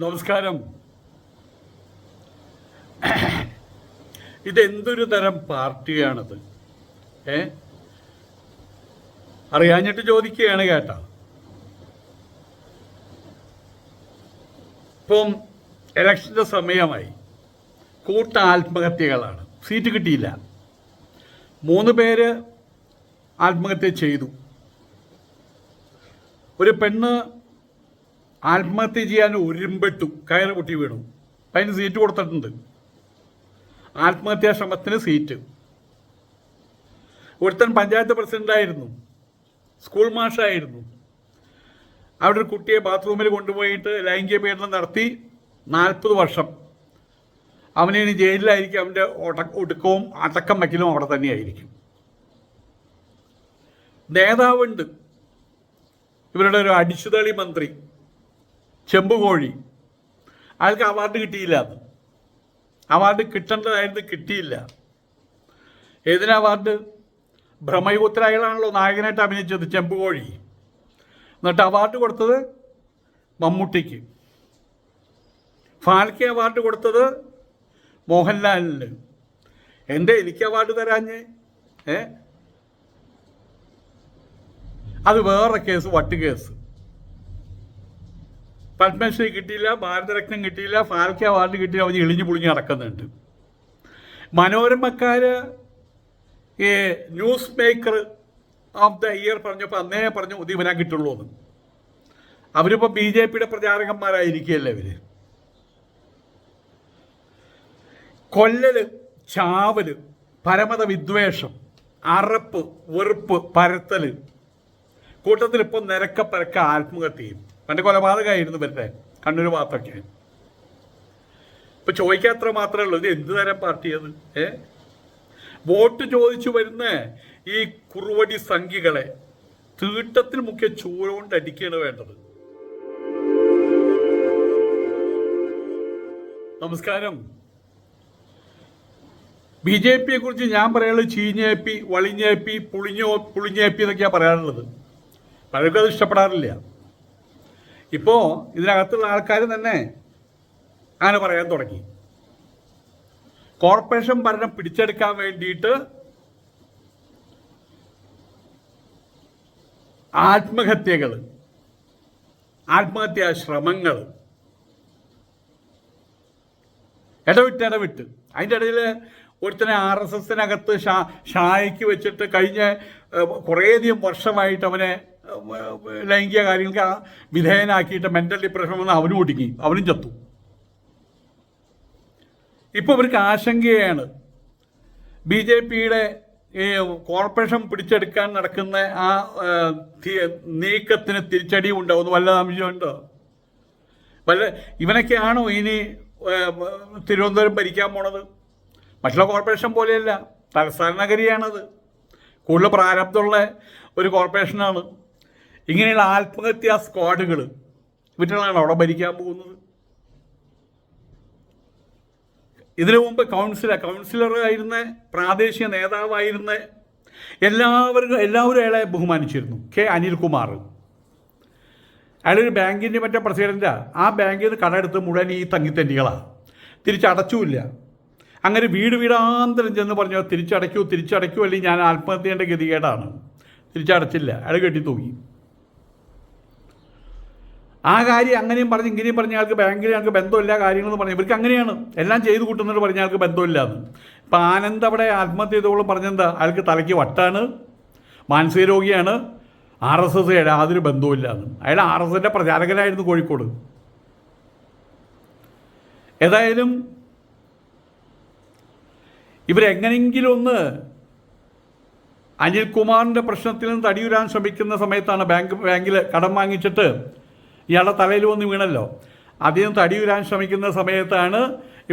നമസ്കാരം. ഇതെന്തൊരു തരം പാർട്ടിയാണത്? ഏ? അറിയാഞ്ഞിട്ട് ചോദിക്കുകയാണ് കേട്ടോ. ഇപ്പം ഇലക്ഷന്റെ സമയമായി കൂട്ട ആത്മഹത്യകളാണ്. സീറ്റ് കിട്ടിയില്ല. മൂന്ന് പേര് ആത്മഹത്യ ചെയ്തു. ഒരു പെണ്ണ് ആത്മഹത്യ ചെയ്യാൻ ഒരുമ്പെട്ടു കയറ് പൊട്ടി വീണു. അതിന് സീറ്റ് കൊടുത്തിട്ടുണ്ട്. ആത്മഹത്യാ ശ്രമത്തിന് സീറ്റ് ഒരുത്തൻ പഞ്ചായത്ത് പ്രസിഡന്റായിരുന്നു സ്കൂൾ മാഷായിരുന്നു അവിടെ ഒരു കുട്ടിയെ ബാത്റൂമിൽ കൊണ്ടുപോയിട്ട് ലൈംഗിക പീഡനം നടത്തി നാൽപ്പത് വർഷം. അവനെ ജയിലിലായിരിക്കും. അവന്റെ ഒട ഒടുക്കവും അടക്കം വയ്ക്കലും അവിടെ തന്നെയായിരിക്കും. നേതാവുണ്ട്. ഇവരുടെ ഒരു അടിച്ചുതളി മന്ത്രി. ചെമ്പുകോഴി അയാൾക്ക് അവാർഡ് കിട്ടിയില്ല. അത് അവാർഡ് കിട്ടേണ്ടതായിരുന്നു കിട്ടിയില്ല. ഏതിന് അവാർഡ് അയാളാണല്ലോ നായകനായിട്ട് അഭിനയിച്ചത് ചെമ്പുകോഴി എന്നിട്ട് അവാർഡ് കൊടുത്തത് മമ്മൂട്ടിക്ക്. ഫാൽക്കെ അവാർഡ് കൊടുത്തത് മോഹൻലാലിന്. എന്റെ എനിക്ക് അവാർഡ് തരാഞ്ഞ്? ഏ? അത് വേറെ കേസ് വട്ട് കേസ് പത്മശ്രീ കിട്ടിയില്ല ഭാരതരത്നം കിട്ടിയില്ല ഫാൽക്കെ അവാർഡ് കിട്ടിയില്ല അവർ ഇളിഞ്ഞു പൊളിഞ്ഞ് നടക്കുന്നുണ്ട്. മനോരമക്കാര് ഈ news maker of the year പറഞ്ഞപ്പോൾ അന്നേ പറഞ്ഞു ഇവനാ കിട്ടുള്ളൂ എന്ന്. അവരിപ്പോൾ ബി ജെ പിയുടെ പ്രചാരകന്മാരായിരിക്കുകയല്ലേ ഇവർ? കൊല്ലല് ചാവൽ പരമത വിദ്വേഷം അറപ്പ് വെറുപ്പ് പരത്തൽ. കൂട്ടത്തിൽ ഇപ്പം നിരക്ക പരക്ക ആത്മഹത്യയും. പണ്ട് കൊലപാതകമായിരുന്നു ഇവരുടെ കണ്ണൂർ ഭാഗത്തൊക്കെ ഇപ്പൊ ചോദിക്കാത്ര മാത്രമേ ഉള്ളൂ ഇത് എന്ത് തരം പാർട്ടിയത് ഏ? വോട്ട് ചോദിച്ചു വരുന്ന ഈ കുറുവടി സംഖ്യകളെ തീട്ടത്തിൽ മുഖ്യ ചൂര കൊണ്ട് അടിക്കുകയാണ് വേണ്ടത്. നമസ്കാരം. ബി ജെ പിയെ കുറിച്ച് ഞാൻ പറയാനുള്ളത് ചീഞ്ഞേപ്പി വളിഞ്ഞേപ്പി പുളിഞ്ഞോ പുളിഞ്ഞേപ്പി എന്നൊക്കെയാണ് പറയാനുള്ളത്. പലർക്കും അത് ഇഷ്ടപ്പെടാറില്ല. ഇപ്പോൾ ഇതിനകത്തുള്ള ആൾക്കാർ തന്നെ അങ്ങനെ പറയാൻ തുടങ്ങി. കോർപ്പറേഷൻ ഭരണം പിടിച്ചെടുക്കാൻ വേണ്ടിയിട്ട് ആത്മഹത്യകൾ ആത്മഹത്യാ ശ്രമങ്ങൾ ഇടവിട്ട് ഇടവിട്ട്. അതിന്റെ ഇടയിൽ ഒരുത്തനെ ആർ എസ് എസിനകത്ത് ഷാ ഷായ്ക്ക് വെച്ചിട്ട് കഴിഞ്ഞ കുറേയധികം വർഷമായിട്ട് അവനെ ലൈംഗിക കാര്യങ്ങൾക്ക് വിധേയനാക്കിയിട്ട് മെന്റൽ ഡിപ്രഷൻ വന്ന് അവനും ഒടുങ്ങി. അവനും ചത്തു. ഇപ്പോൾ ഇവർക്ക് ആശങ്കയാണ്. ബി ജെ പിയുടെ ഈ കോർപ്പറേഷൻ പിടിച്ചെടുക്കാൻ നടക്കുന്ന ആ നീക്കത്തിന് തിരിച്ചടി ഉണ്ടാവുന്നു വല്ല സംശയമുണ്ടോ വല്ല ഇവനൊക്കെയാണോ ഇനി തിരുവനന്തപുരം ഭരിക്കാൻ പോണത്? മറ്റുള്ള കോർപ്പറേഷൻ പോലെയല്ല. തലസ്ഥാന നഗരിയാണത്. കൂടുതൽ പ്രാരബ്ധമുള്ള ഒരു കോർപ്പറേഷനാണ് ഇങ്ങനെയുള്ള ആത്മഹത്യാ സ്ക്വാഡുകൾ ഇവറ്റുകളാണ് അവിടെ ഭരിക്കാൻ പോകുന്നത്. ഇതിനു മുമ്പ് കൗൺസിലർ ആയിരുന്ന പ്രാദേശിക നേതാവായിരുന്ന എല്ലാവർക്കും എല്ലാവരും അയാളെ ബഹുമാനിച്ചിരുന്നു കെ അനിൽകുമാർ. അയാളൊരു ബാങ്കിന്റെ മറ്റേ പ്രസിഡന്റാണ് ആ ബാങ്കിൽ നിന്ന് കടമെടുത്ത് മുഴുവൻ ഈ തങ്ങിത്തന്നികളാണ് തിരിച്ചടച്ചുമില്ല അങ്ങനെ വീട് വീടാന്തരം ചെന്ന് പറഞ്ഞു തിരിച്ചടയ്ക്കൂ തിരിച്ചടയ്ക്കൂ അല്ലെങ്കിൽ ഞാൻ ആത്മഹത്യ ഗതികേടാണ് തിരിച്ചടച്ചില്ല. അയാൾ കെട്ടി തൂങ്ങി ആ കാര്യം അങ്ങനെയും പറഞ്ഞ് ഇങ്ങനെയും പറഞ്ഞ ആൾക്ക് ബാങ്കിൽ ഞങ്ങൾക്ക് ബന്ധമില്ല കാര്യങ്ങളെന്ന് പറഞ്ഞു. ഇവർക്ക് അങ്ങനെയാണ്. എല്ലാം ചെയ്തു കൂട്ടുന്നവർ പറഞ്ഞ ആൾക്ക് ബന്ധമില്ല എന്ന് ഇപ്പം ആനന്ദ് അവിടെ ആത്മഹത്യ ചെയ്തോളം പറഞ്ഞെന്താ? അയാൾക്ക് തലയ്ക്ക് വട്ടാണ് മാനസിക രോഗിയാണ് ആർ എസ് എസ് യാതൊരു ബന്ധവുമില്ല എന്ന് അയാൾ ആർ എസ് എസിന്റെ പ്രചാരകനായിരുന്നു കോഴിക്കോട്. ഏതായാലും ഇവരെങ്ങനെങ്കിലും ഒന്ന് അനിൽകുമാറിന്റെ പ്രശ്നത്തിൽ നിന്ന് തടിയുരാൻ ശ്രമിക്കുന്ന സമയത്താണ് ബാങ്ക് ബാങ്കിൽ കടം വാങ്ങിച്ചിട്ട് ഇയാളുടെ തലയിൽ വന്ന് വീണല്ലോ. അദ്ദേഹം തടി തടിയുരാൻ ശ്രമിക്കുന്ന സമയത്താണ്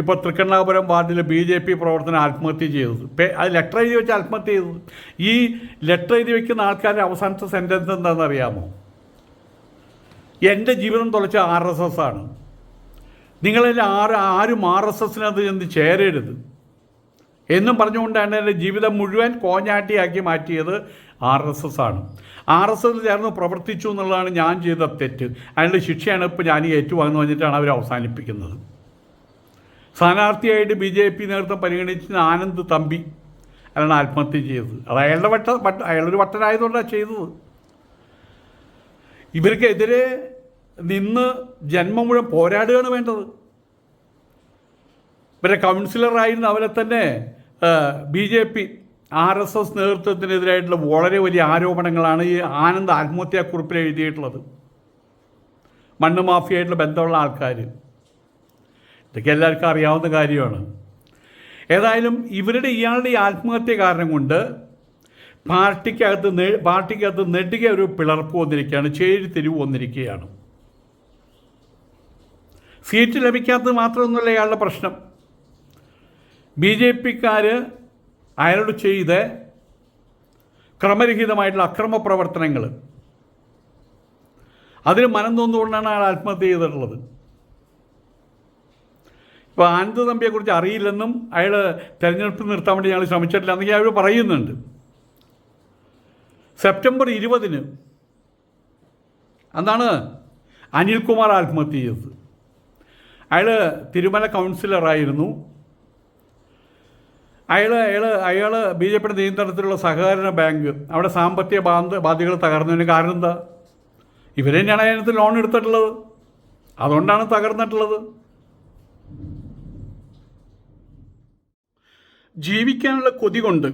ഇപ്പോൾ തൃക്കണ്ണാപുരം വാർഡിലെ ബി ജെ പി പ്രവർത്തനം ആത്മഹത്യ ചെയ്തത്. അത് ലെറ്റർ എഴുതി വെച്ച് ആത്മഹത്യ ചെയ്തത്. ഈ ലെറ്റർ എഴുതി വെക്കുന്ന ആൾക്കാരുടെ അവസാനത്തെ സെന്റൻസ് എന്താണെന്ന് അറിയാമോ എന്റെ ജീവിതം തുളച്ച ആർ എസ് എസ് ആണ്. നിങ്ങളിൽ ആര് ആരും ആർ എസ് എസിനകത്ത് ചെന്ന് ചേരരുത്. എന്നും പറഞ്ഞുകൊണ്ടാണ് എന്റെ ജീവിതം മുഴുവൻ കോഞ്ഞാട്ടിയാക്കി മാറ്റിയത്. ആർ എസ് എസ് ആണ്. ആർ എസ് എസ് ചേർന്ന് പ്രവർത്തിച്ചു എന്നുള്ളതാണ് ഞാൻ ചെയ്ത തെറ്റ്. അതിന്റെ ശിക്ഷയാണ് ഇപ്പോൾ ഞാൻ ഏറ്റുവാങ്ങുന്നു പറഞ്ഞിട്ടാണ് അവർ അവസാനിപ്പിക്കുന്നത്. സ്ഥാനാർത്ഥിയായിട്ട് ബി ജെ പി നേതൃത്വം പരിഗണിച്ച ആനന്ദ് തമ്പി അയാളാണ് ആത്മഹത്യ ചെയ്തത്. അത് അയാളുടെ വട്ട വട്ട അയാളൊരു വട്ടനായതുകൊണ്ടാണ് ചെയ്തത്. ഇവർക്കെതിരെ നിന്ന് ജന്മം മുഴുവൻ പോരാടുകയാണ് വേണ്ടത്. ഇവരെ കൗൺസിലറായിരുന്ന അവരെ തന്നെ B J P R S S നേതൃത്വത്തിനെതിരായിട്ടുള്ള വളരെ വലിയ ആരോപണങ്ങളാണ് ഈ ആനന്ദ് ആത്മഹത്യാക്കുറിപ്പിൽ എഴുതിയിട്ടുള്ളത്. മണ്ണ് മാഫിയായിട്ടുള്ള ബന്ധമുള്ള ആൾക്കാർ ഇതൊക്കെ എല്ലാവർക്കും അറിയാവുന്ന കാര്യമാണ്. ഏതായാലും ഇവരുടെ ഇയാളുടെ ഈ ആത്മഹത്യ കാരണം കൊണ്ട് പാർട്ടിക്കകത്ത് പാർട്ടിക്കകത്ത് നെടുക ഒരു പിളർപ്പ് വന്നിരിക്കുകയാണ് ചേരിത്തിരിവ് വന്നിരിക്കുകയാണ്. സീറ്റ് ലഭിക്കാത്തത് മാത്രമൊന്നുമല്ല ഇയാളുടെ പ്രശ്നം. ബി ജെ പിക്കാർ അയാളോട് ചെയ്ത ക്രമരഹിതമായിട്ടുള്ള അക്രമ പ്രവർത്തനങ്ങൾ. അതിന് മനം തോന്നുകൊണ്ടാണ് അയാൾ ആത്മഹത്യ ചെയ്തിട്ടുള്ളത്. ഇപ്പോൾ തമ്പിയെ തമ്പിയെക്കുറിച്ച് അറിയില്ലെന്നും അയാൾ തെരഞ്ഞെടുപ്പ് നിർത്താൻ വേണ്ടി ഞങ്ങൾ ശ്രമിച്ചിട്ടില്ല എന്നൊക്കെ അവർ പറയുന്നുണ്ട്. സെപ്റ്റംബർ ഇരുപതിന് അന്നാണ് അനിൽകുമാർ ആത്മഹത്യ ചെയ്തത്. അയാൾ തിരുമല കൗൺസിലറായിരുന്നു. അയാൾ അയാൾ അയാൾ ബി ജെ പിയുടെ നിയന്ത്രണത്തിലുള്ള സഹകരണ ബാങ്ക്. അവിടെ സാമ്പത്തിക ബാന്ധ ബാധ്യതകൾ തകർന്നതിന് കാരണം എന്താ? ഇവർ തന്നെയാണ് അതിനകത്ത് ലോൺ എടുത്തിട്ടുള്ളത്. അതുകൊണ്ടാണ് തകർന്നിട്ടുള്ളത്. ജീവിക്കാനുള്ള കൊതി കൊണ്ട്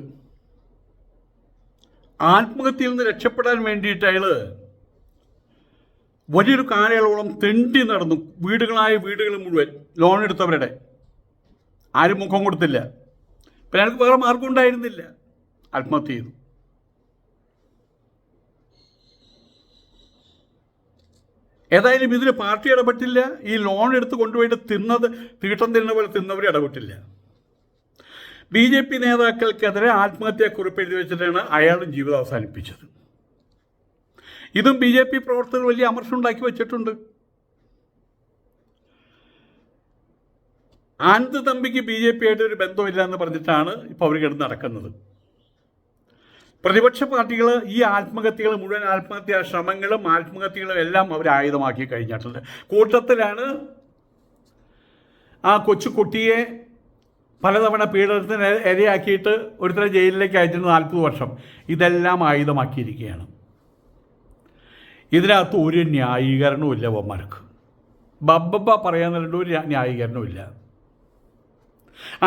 ആത്മഹത്യയിൽ നിന്ന് രക്ഷപ്പെടാൻ വേണ്ടിയിട്ട് അയാൾ വലിയൊരു കാലയളവോളം തെണ്ടി നടന്നു. വീടുകളായ വീടുകൾ മുഴുവൻ ലോൺ എടുത്തവരുടെ. ആരും മുഖം കൊടുത്തില്ല. പിന്നെ അയാൾക്ക് വേറെ മാർഗം ഉണ്ടായിരുന്നില്ല. ആത്മഹത്യ ചെയ്തു. ഏതായാലും ഇതിൽ പാർട്ടി ഇടപെട്ടില്ല. ഈ ലോൺ എടുത്ത് കൊണ്ടുപോയിട്ട് തിന്നത് തീട്ടം തിന്ന പോലെ തിന്നവർ ഇടപെട്ടില്ല. ബി ജെ പി നേതാക്കൾക്കെതിരെ ആത്മഹത്യാക്കുറിപ്പ് എഴുതി വെച്ചിട്ടാണ് അയാളും ജീവിതം അവസാനിപ്പിച്ചത്. ഇതും ബി ജെ പി പ്രവർത്തകർ വലിയ അമർഷം ഉണ്ടാക്കി വെച്ചിട്ടുണ്ട്. ആനന്ദ് തമ്പിക്ക് ബി ജെ പി ആയിട്ട് ഒരു ബന്ധമില്ല എന്ന് പറഞ്ഞിട്ടാണ് ഇപ്പോൾ അവർ കിടന്ന് നടക്കുന്നത്. പ്രതിപക്ഷ പാർട്ടികൾ ഈ ആത്മഹത്യകൾ മുഴുവൻ ആത്മഹത്യാ ശ്രമങ്ങളും ആത്മഹത്യകളും എല്ലാം അവർ ആയുധമാക്കി കഴിഞ്ഞിട്ടുണ്ട്. കൂട്ടത്തിലാണ് ആ കൊച്ചു കുട്ടിയെ പലതവണ പീഡനത്തിന് ഇര- ഇരയാക്കിയിട്ട് ഒരുത്തരെ ജയിലിലേക്ക് അയച്ചിരുന്ന നാൽപ്പത് വർഷം. ഇതെല്ലാം ആയുധമാക്കിയിരിക്കുകയാണ്. ഇതിനകത്ത് ഒരു ന്യായീകരണവും ഇല്ല വന്മാർക്ക് ബബ്ബ പറയാൻ ഒരു ന്യായീകരണവും ഇല്ല.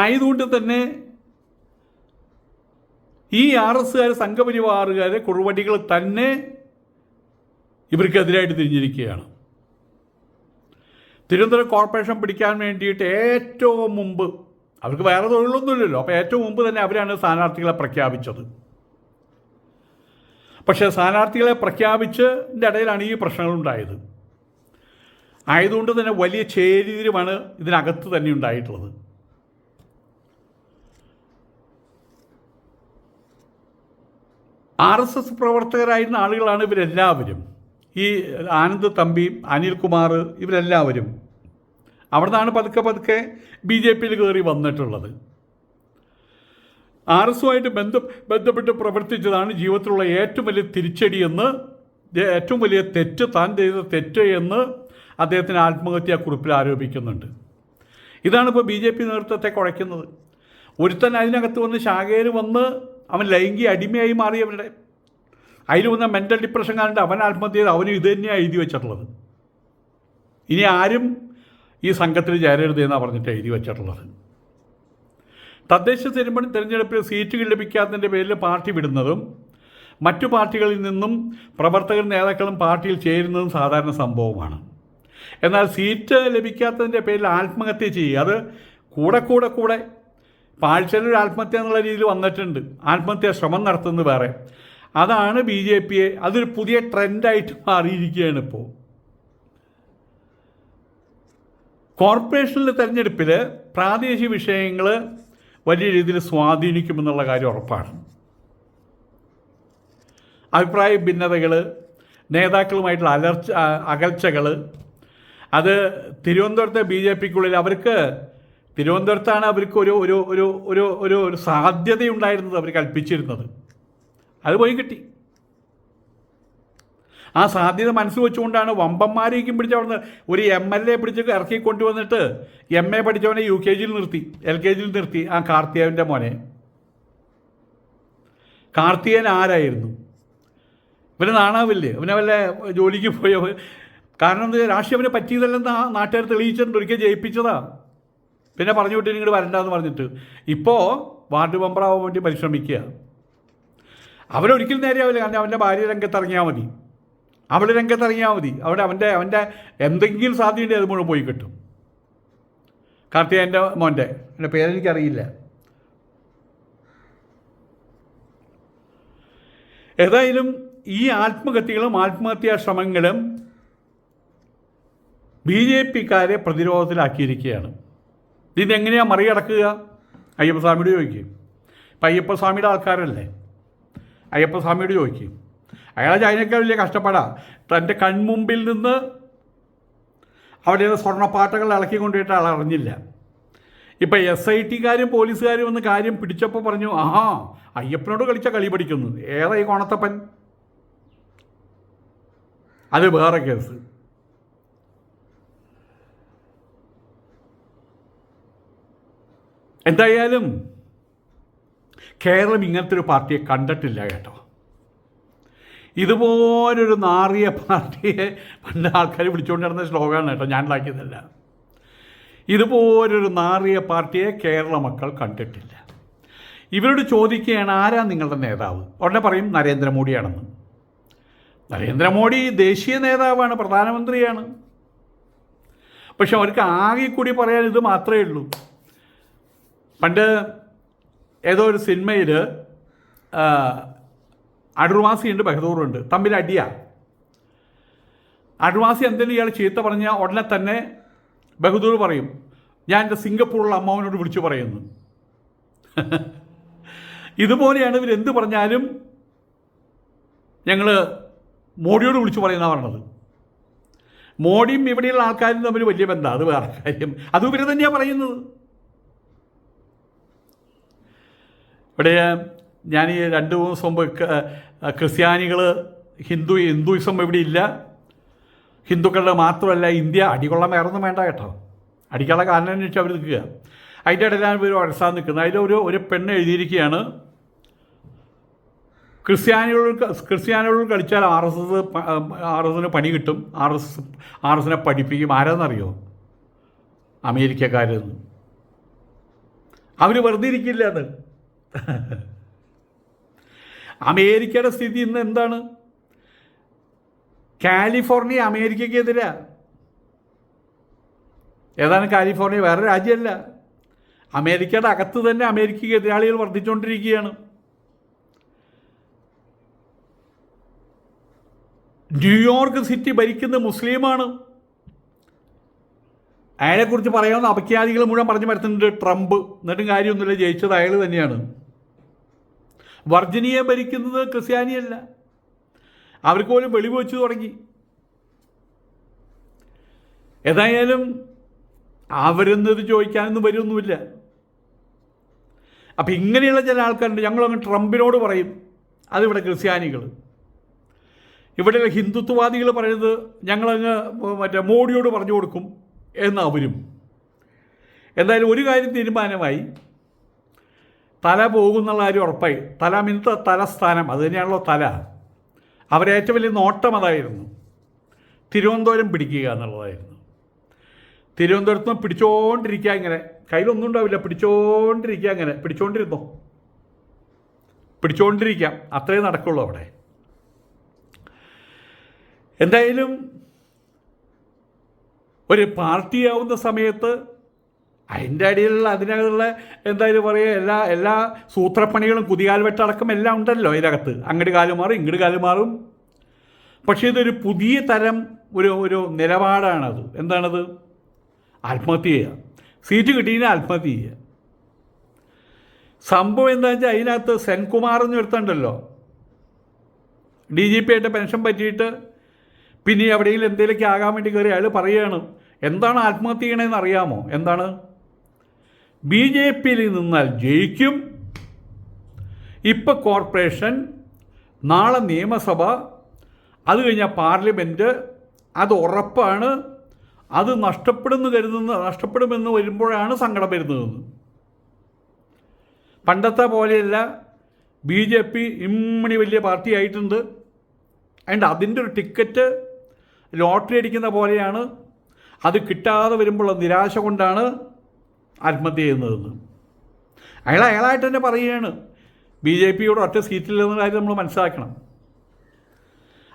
ആയതുകൊണ്ട് തന്നെ ഈ ആർ എസ്സുകാർ സംഘപരിവാറുകാർ കുറുവടികൾ തന്നെ ഇവർക്കെതിരായിട്ട് തിരിഞ്ഞിരിക്കുകയാണ്. തിരുവനന്തപുരം കോർപ്പറേഷൻ പിടിക്കാൻ വേണ്ടിയിട്ട് ഏറ്റവും മുമ്പ് അവർക്ക് വേറെ തൊഴിലൊന്നുമില്ലല്ലോ അപ്പോൾ ഏറ്റവും മുമ്പ് തന്നെ അവരാണ് സ്ഥാനാർത്ഥികളെ പ്രഖ്യാപിച്ചത്. പക്ഷേ സ്ഥാനാർത്ഥികളെ പ്രഖ്യാപിച്ചതിന്റെ ഇടയിലാണ് ഈ പ്രശ്നങ്ങൾ ഉണ്ടായത് ആയതുകൊണ്ട് തന്നെ വലിയ ചേരിതിരിവാണ് ഇതിനകത്ത് തന്നെ ഉണ്ടായിട്ടുള്ളത്. ആർ എസ് എസ് പ്രവർത്തകരായിരുന്ന ആളുകളാണ് ഇവരെല്ലാവരും. ഈ ആനന്ദ് തമ്പിയും അനിൽകുമാർ ഇവരെല്ലാവരും. അവിടെ നിന്നാണ് പതുക്കെ പതുക്കെ ബി ജെ പിയിൽ കയറി വന്നിട്ടുള്ളത്. ആർ എസുമായിട്ട് ബന്ധം ബന്ധപ്പെട്ട് പ്രവർത്തിച്ചതാണ് ജീവിതത്തിലുള്ള ഏറ്റവും വലിയ തിരിച്ചടിയെന്ന് ഏറ്റവും വലിയ തെറ്റ് താൻ ചെയ്ത തെറ്റ് എന്ന് അദ്ദേഹത്തിന് ആത്മഹത്യാക്കുറിപ്പിൽ ആരോപിക്കുന്നുണ്ട്. ഇതാണ് ഇപ്പോൾ ബി ജെ പി നേതൃത്വത്തെ കുഴയ്ക്കുന്നത്. ഒരുത്തൻ അതിനകത്ത് വന്ന് ശാഖയിൽ വന്ന് അവൻ ലൈംഗിക അടിമയായി മാറി മാറിയവരുടെ അതിൽ വന്ന മെന്റൽ ഡിപ്രഷൻ കാരണം അവൻ ആത്മഹത്യ ചെയ്ത് അവനും ഇത് തന്നെയാണ് എഴുതി വെച്ചിട്ടുള്ളത്. ഇനി ആരും ഈ സംഘത്തിൽ ചേരരുത് എന്നാണ് പറഞ്ഞിട്ട് എഴുതി വെച്ചിട്ടുള്ളത്. തദ്ദേശ തിരുമണി തിരഞ്ഞെടുപ്പിൽ സീറ്റുകൾ ലഭിക്കാത്തതിന്റെ പേരിൽ പാർട്ടി വിടുന്നതും മറ്റു പാർട്ടികളിൽ നിന്നും പ്രവർത്തകർ നേതാക്കളും പാർട്ടിയിൽ ചേരുന്നതും സാധാരണ സംഭവമാണ്. എന്നാൽ സീറ്റ് ലഭിക്കാത്തതിന്റെ പേരിൽ ആത്മഹത്യ ചെയ്യുക. അത് കൂടെ കൂടെ കൂടെ പാഴ്ചയിൽ ആത്മഹത്യ എന്നുള്ള രീതിയിൽ വന്നിട്ടുണ്ട്. ആത്മഹത്യാ ശ്രമം നടത്തുന്നത് വേറെ. അതാണ് ബി ജെ പിയെ അതൊരു പുതിയ ട്രെൻഡായിട്ട് മാറിയിരിക്കുകയാണ് ഇപ്പോൾ കോർപ്പറേഷനിലെ തെരഞ്ഞെടുപ്പിൽ പ്രാദേശിക വിഷയങ്ങൾ വലിയ രീതിയിൽ സ്വാധീനിക്കുമെന്നുള്ള കാര്യം ഉറപ്പാണ്. അഭിപ്രായ ഭിന്നതകൾ നേതാക്കളുമായിട്ടുള്ള അലർച്ച അകൽച്ചകൾ അത് തിരുവനന്തപുരത്തെ ബി ജെ പിക്കുള്ളിൽ അവർക്ക് തിരുവനന്തപുരത്താണ് അവർക്ക് ഒരു ഒരു ഒരു ഒരു ഒരു ഒരു സാധ്യതയുണ്ടായിരുന്നത് അവർ കൽപ്പിച്ചിരുന്നത്. അത് പോയി കിട്ടി. ആ സാധ്യത മനസ്സിൽ വെച്ചുകൊണ്ടാണ് വമ്പന്മാരേക്കും പിടിച്ച് അവിടുന്ന് ഒരു എം എൽ എ പിടിച്ച് ഇറക്കി കൊണ്ടുവന്നിട്ട് എം എ പഠിച്ചവനെ യു കെ ജിയിൽ നിർത്തി എൽ കെ ജിയിൽ നിർത്തി ആ കാർത്തികേയന്റെ മോനെ. കാർത്തികൻ ആരായിരുന്നു? ഇവന് നാണാവില്ലേ? ഇവനെ വല്ല ജോലിക്ക് പോയവ കാരണം രാഷ്ട്രീയം അവനെ പറ്റിയതല്ലെന്ന് ആ നാട്ടുകാർ തെളിയിച്ചിട്ടുണ്ട്. ഒരിക്കൽ ജയിപ്പിച്ചതാ. പിന്നെ പറഞ്ഞു വിട്ട് ഇങ്ങോട്ട് വരണ്ടെന്ന് പറഞ്ഞിട്ട്. ഇപ്പോൾ വാർഡ് മെമ്പറാവാൻ വേണ്ടി പരിശ്രമിക്കുക. അവനൊരിക്കലും നേരെയാവില്ല കാരണം അവന്റെ ഭാര്യ രംഗത്തിറങ്ങിയാൽ മതി. അവൾ രംഗത്തിറങ്ങിയാൽ മതി. അവിടെ അവന്റെ അവന്റെ എന്തെങ്കിലും സാധ്യതയുണ്ടെങ്കിൽ അത് മുഴുവൻ പോയി കിട്ടും. കാർത്തികേയന്റെ മോന്റെ എന്റെ പേരെനിക്കറിയില്ല ഏതായാലും ഈ ആത്മഹത്യകളും ആത്മഹത്യാ ശ്രമങ്ങളും ബി ജെ പിക്കാരെ പ്രതിരോധത്തിലാക്കിയിരിക്കുകയാണ്. ഇതെങ്ങനെയാണ് മറികടക്കുക? അയ്യപ്പസ്വാമിയോട് ചോദിക്കും. ഇപ്പം അയ്യപ്പസ്വാമിയുടെ ആൾക്കാരല്ലേ? അയ്യപ്പസ്വാമിയോട് ചോദിക്കും. അയാളെ അതിനേക്കാൾ വലിയ കഷ്ടപ്പാടാ. തന്റെ കൺമുമ്പിൽ നിന്ന് അവിടെ സ്വർണപ്പാട്ടകൾ ഇളക്കി കൊണ്ടുപോയിട്ട് ആൾ അറിഞ്ഞില്ല. ഇപ്പം എസ് ഐ ടിക്കാരും പോലീസുകാരും വന്ന് കാര്യം പിടിച്ചപ്പോൾ പറഞ്ഞു ആഹാ അയ്യപ്പനോട് കളിച്ച കളി പഠിക്കുന്നു. ഏറെ ഈ കോണത്തപ്പൻ അത് വേറെ കേസ്. എന്തായാലും കേരളം ഇങ്ങനത്തെ ഒരു പാർട്ടിയെ കണ്ടിട്ടില്ല കേട്ടോ. ഇതുപോലൊരു നാറിയ പാർട്ടിയെ പണ്ട് ആൾക്കാർ വിളിച്ചുകൊണ്ട് നടന്ന ശ്ലോകമാണ് കേട്ടോ ഞാൻ ഉണ്ടാക്കിയതല്ല. ഇതുപോലൊരു നാറിയ പാർട്ടിയെ കേരള മക്കൾ കണ്ടിട്ടില്ല. ഇവരോട് ചോദിക്കുകയാണ് ആരാ നിങ്ങളുടെ നേതാവ്? ഉടനെ പറയും നരേന്ദ്രമോദിയാണെന്ന്. നരേന്ദ്രമോദി ദേശീയ നേതാവാണ് പ്രധാനമന്ത്രിയാണ്. പക്ഷെ അവർക്ക് ആകെ കൂടി പറയാൻ ഇത് മാത്രമേ ഉള്ളൂ. പണ്ട് ഏതോ ഒരു സിനിമയിൽ അടൂർവാസിയുണ്ട് ബഹദൂറുണ്ട്. തമ്മിൽ അടിയ. അടൂർവാസി എന്തെങ്കിലും ഇയാൾ ചീത്ത പറഞ്ഞാൽ ഉടനെ തന്നെ ബഹദൂർ പറയും ഞാൻ എന്റെ സിംഗപ്പൂറുള്ള അമ്മാവനോട് വിളിച്ചു പറയുന്നു. ഇതുപോലെയാണ് ഇവർ എന്ത് പറഞ്ഞാലും ഞങ്ങൾ മോഡിയോട് വിളിച്ചു പറയുന്ന പറഞ്ഞത്. മോഡിയും ഇവിടെയുള്ള ആൾക്കാരും തമ്മിൽ വലിയ ബന്ധമാണ് അത് വേറെ കാര്യം. അത് ഇവർ തന്നെയാണ് പറയുന്നത്. ഇവിടെ ഞാൻ ഈ രണ്ട് മൂന്ന് ദിവസം മുമ്പ് ക്രിസ്ത്യാനികൾ ഹിന്ദു ഹിന്ദുയിസം ഇവിടെ ഇല്ല. ഹിന്ദുക്കളുടെ മാത്രമല്ല ഇന്ത്യ അടികൊള്ളാൻ വേറൊന്നും വേണ്ട കേട്ടോ. അടിക്കാനുള്ള കാരണം എന്ന് അവർ നിൽക്കുക. അതിന്റെ ഇടയിലാണ് ഇവർ ഉഴസാൻ നിൽക്കുന്നത് അതിലൊരു ഒരു പെണ്ണ് എഴുതിയിരിക്കുകയാണ്. ക്രിസ്ത്യാനികൾ ക്രിസ്ത്യാനികൾ കളിച്ചാൽ R S S R S എസിന് പണി കിട്ടും. ആർ എസ് ആർ എസിനെ പഠിപ്പിക്കും. ആരാന്നറിയോ? അമേരിക്കക്കാരെന്ന്. അവർ വെറുതെ ഇരിക്കില്ല അത് അമേരിക്കയുടെ സ്ഥിതി ഇന്ന് എന്താണ്? കാലിഫോർണിയ അമേരിക്കയ്ക്കെതിരാ. ഏതാണ് കാലിഫോർണിയ? വേറെ രാജ്യമല്ല. അമേരിക്കയുടെ അകത്ത് തന്നെ അമേരിക്കയ്ക്ക് എതിരാളികൾ വർദ്ധിച്ചുകൊണ്ടിരിക്കുകയാണ് ന്യൂയോർക്ക് സിറ്റി ഭരിക്കുന്ന മുസ്ലിമാണ്. അയാളെക്കുറിച്ച് പറയാവുന്ന അപഖ്യാതികൾ മുഴുവൻ പറഞ്ഞു വരുത്തുന്നുണ്ട് ട്രംപ്. എന്നിട്ടും കാര്യമൊന്നുമില്ല ജയിച്ചത് അയാൾ തന്നെയാണ്. വർജിനിയെ ഭരിക്കുന്നത് ക്രിസ്ത്യാനിയല്ല. അവർക്ക് പോലും വെളിവ് വെച്ച് തുടങ്ങി. ഏതായാലും അവരെന്നത് ചോദിക്കാനൊന്നും വരുമൊന്നുമില്ല അപ്പം ഇങ്ങനെയുള്ള ചില ആൾക്കാരുണ്ട്. ഞങ്ങളങ്ങ് ട്രംപിനോട് പറയും. അതിവിടെ ക്രിസ്ത്യാനികൾ ഇവിടെയുള്ള ഹിന്ദുത്വവാദികൾ പറയുന്നത് ഞങ്ങളങ്ങ് മറ്റേ മോഡിയോട് പറഞ്ഞു കൊടുക്കും. എന്ന് അവരും എന്തായാലും ഒരു കാര്യം തീരുമാനമായി. തല പോകുന്നുള്ള കാര്യം ഉറപ്പായി. തല മിനിത്ത തലസ്ഥാനം അത് തന്നെയാണല്ലോ തല. അവരെ ഏറ്റവും വലിയ നോട്ടം അതായിരുന്നു. തിരുവനന്തപുരം പിടിക്കുക എന്നുള്ളതായിരുന്നു. തിരുവനന്തപുരത്ത് നിന്ന് പിടിച്ചോണ്ടിരിക്കുക ഇങ്ങനെ. കയ്യിലൊന്നും ഉണ്ടാവില്ല. പിടിച്ചോണ്ടിരിക്കുക അങ്ങനെ പിടിച്ചോണ്ടിരുന്നോ? പിടിച്ചോണ്ടിരിക്കാം. അത്രേ നടക്കുള്ളൂ അവിടെ. എന്തായാലും ഒരു പാർട്ടിയാവുന്ന സമയത്ത് അതിന്റെ അടിയിലുള്ള അതിനകത്തുള്ള എന്തായാലും പറയുക? എല്ലാ എല്ലാ സൂത്രപ്പണികളും കുതികാൽ വെട്ടടക്കം എല്ലാം ഉണ്ടല്ലോ ഇതിനകത്ത് അങ്ങോട്ട് കാലം മാറും ഇങ്ങോട്ട് കാലം മാറും. പക്ഷേ ഇതൊരു പുതിയ തരം ഒരു ഒരു നിലപാടാണത്. എന്താണത്? ആത്മഹത്യ ചെയ്യുക. സീറ്റ് കിട്ടിയതിന് ആത്മഹത്യ ചെയ്യുക. സംഭവം എന്താ വെച്ചാൽ അതിനകത്ത് സെൻകുമാർ എന്ന് ഒരുത്തുണ്ടല്ലോ ഡി ജി പി ആയിട്ട് പെൻഷൻ പറ്റിയിട്ട് പിന്നെ എവിടെയെങ്കിലും എന്തെങ്കിലുമൊക്കെ ആകാൻ വേണ്ടി കയറി അയാൾ പറയുകയാണ് എന്താണ് ആത്മഹത്യ ചെയ്യണമെന്ന് അറിയാമോ? എന്താണ്? ബി ജെ പിയിൽ നിന്നാൽ ജയിക്കും. ഇപ്പം കോർപ്പറേഷൻ നാളെ നിയമസഭ അത് കഴിഞ്ഞാൽ പാർലമെന്റ് അത് ഉറപ്പാണ്. അത് നഷ്ടപ്പെടുന്നു കരുതുന്ന നഷ്ടപ്പെടുമെന്ന് വരുമ്പോഴാണ് സങ്കടം വരുന്നതെന്ന് പണ്ടത്തെ പോലെയല്ല ബി ജെ പി ഇമ്മണി വലിയ പാർട്ടി ആയിട്ടുണ്ട് അതിന്റെ ഒരു ടിക്കറ്റ് ലോട്ടറി അടിക്കുന്ന പോലെയാണ്. അത് കിട്ടാതെ വരുമ്പോൾ നിരാശ കൊണ്ടാണ് ആത്മഹത്യ ചെയ്യുന്നതെന്ന്. അയാൾ അയാളായിട്ട് തന്നെ പറയുകയാണ്. ബി ജെ പിയോട് ഒറ്റ സീറ്റില്ലെന്ന കാര്യം നമ്മൾ മനസ്സിലാക്കണം.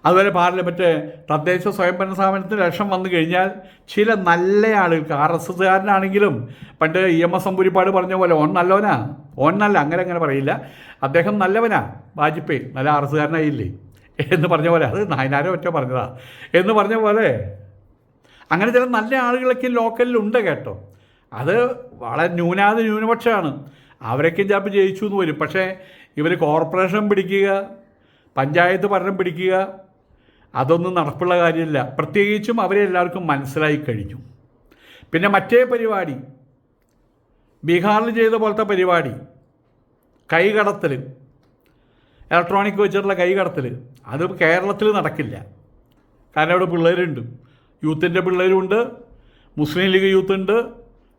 അതുപോലെ പാർലമെന്റ് തദ്ദേശ സ്വയംഭരണ സ്ഥാപനത്തിന് ലക്ഷം വന്നു കഴിഞ്ഞാൽ ചില നല്ല ആളുകൾക്ക് ആർ എസ് എസ്സുകാരനാണെങ്കിലും പണ്ട് ഇ എം എസ് അമ്പൂരിപ്പാട് പറഞ്ഞ പോലെ ഓൻ നല്ലവനാ. ഓൻ നല്ല അങ്ങനെ അങ്ങനെ പറയില്ല. അദ്ദേഹം നല്ലവനാ. വാജ്പേയി നല്ല ആർ എസ് കാരനായില്ലേ എന്ന് പറഞ്ഞ പോലെ അത് നായനാരോ ഒറ്റ പറഞ്ഞതാ. എന്ന് പറഞ്ഞ പോലെ അങ്ങനെ ചില നല്ല ആളുകളൊക്കെ ലോക്കലിൽ ഉണ്ട് കേട്ടോ. അത് വളരെ ന്യൂനാതി ന്യൂനപക്ഷമാണ്. അവരൊക്കെ ചിലപ്പോൾ ജയിച്ചു എന്ന് വരും. പക്ഷേ ഇവർ കോർപ്പറേഷൻ പിടിക്കുക പഞ്ചായത്ത് ഭരണം പിടിക്കുക അതൊന്നും നടപ്പുള്ള കാര്യമില്ല. പ്രത്യേകിച്ചും അവരെ എല്ലാവർക്കും മനസ്സിലായി കഴിഞ്ഞു. പിന്നെ മറ്റേ പരിപാടി ബീഹാറിൽ ചെയ്ത പോലത്തെ പരിപാടി കൈകടത്തൽ ഇലക്ട്രോണിക് വെച്ചിട്ടുള്ള കൈകടത്തൽ അത് കേരളത്തിൽ നടക്കില്ല. കാരണം അവിടെ പിള്ളേരുണ്ട്. യൂത്തിന്റെ പിള്ളേരുണ്ട് മുസ്ലിം ലീഗ് യൂത്ത് ഉണ്ട്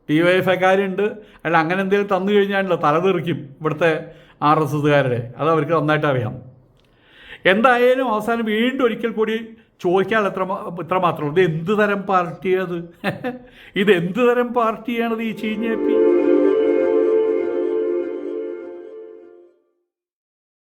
ഡി വൈ എഫ് ഐക്കാരുണ്ട് അല്ല അങ്ങനെ എന്തെങ്കിലും തന്നു കഴിഞ്ഞാലോ തലതെറിക്കും ഇവിടുത്തെ ആർ എസ് എസ്സുകാരുടെ അത് അവർക്ക് നന്നായിട്ട് അറിയാം. എന്തായാലും അവസാനം വീണ്ടും ഒരിക്കൽ കൂടി ചോദിക്കാൻ എത്ര ഇത്ര മാത്രമേ ഉള്ളൂ. ഇത് എന്ത് തരം പാർട്ടിയത് ഇത് എന്ത് തരം പാർട്ടിയാണത് ഈ ചീഞ്ഞപ്പി